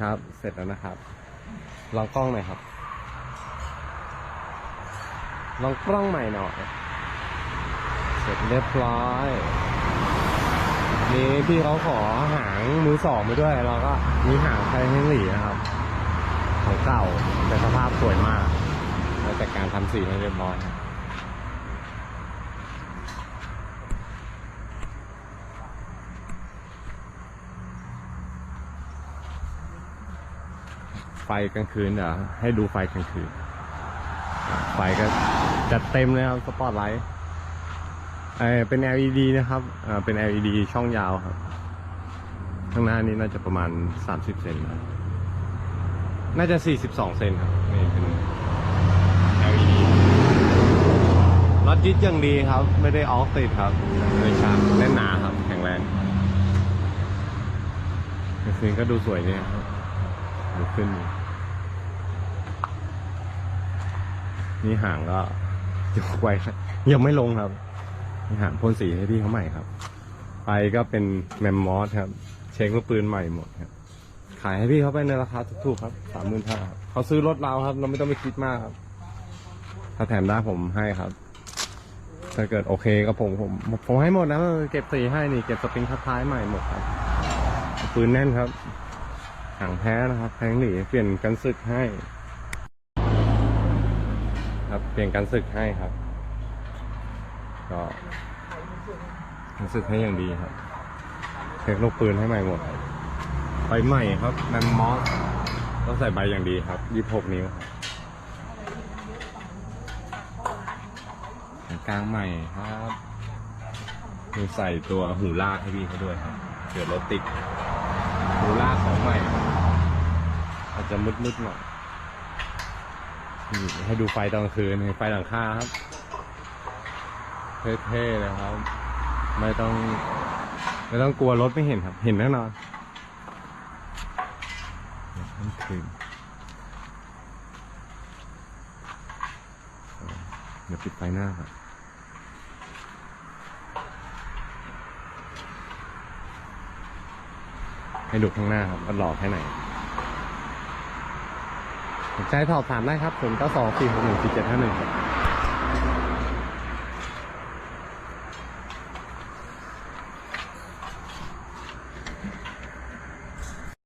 ครับ เสร็จแล้วนะครับ ลองกล้องหน่อยครับ ลองกล้องใหม่หน่อยเสร็จเรียบร้อย นี่พี่เขาขอหางมือสองไปด้วย เราก็มีหางไทยเฮนรี่นะครับของเก่าแต่สภาพสวยมากแล้วแต่การทำสีให้เรียบร้อยครับไฟกลางคืนเดี๋ยวให้ดูไฟกลางคืน ไฟก็จัดเต็มเลยครับสปอตไลท์เอเป็น LED นะครับเป็น LED ช่องยาวครับ ข้างหน้านี้น่าจะประมาณ 30 เซนครับน่าจะ 42 เซนครับนี่เป็น LED รถยึดอย่างดีครับ ไม่ได้ออกติดครับเลยชาแน่นหนาครับ แข็งแรงกลางคืนก็ดูสวยเนี่ยครับดูขึ้น นี่ห่างก็ยกไว้ครับยังไม่ลงครับนี่ห่างพ่นสีให้พี่เขาใหม่ครับ ไปก็เป็นแมมมอสครับ เช็คลูกปืนใหม่หมดครับ ขายให้พี่เขาไปในราคาถูกๆครับสามหมื่นห้าเขาซื้อรถเราครับ เราไม่ต้องไปคิดมากครับ ถ้าแถมได้ผมให้ครับถ้าเกิดโอเคก็ผมผมผมให้หมดนะเก็บสีให้นี่เก็บสปริงท้ายใหม่หมดครับปืนแน่นครับหางแพ้นะครับแพงหนีเปลี่ยนกันศึกให้ ครับ เปลี่ยนการศึกให้ครับ ก็การศึกให้อย่างดีครับเช็คลูกปืนให้ใหม่หมดใบใหม่ครับแมมมอสต้องใส่ใบอย่างดีครับยี่หกนิ้วกลางใหม่ครับมีใส่ตัวหูลากให้พี่เขาด้วยครับเกิดรถติดหูลากของใหม่ อาจจะมืดๆหน่อย ให้ดูไฟตอนคืนไฟหลังคาครับ เท่ๆเลยครับ ไม่ต้อง ไม่ต้องกลัวรถไม่เห็นครับ เห็นแน่นอนค่ำคืนเดี๋ยวปิดไฟหน้าครับให้ดูข้างหน้าครับว่าหล่อแค่ไหน ใช้สอบถามได้ครับ 0924614751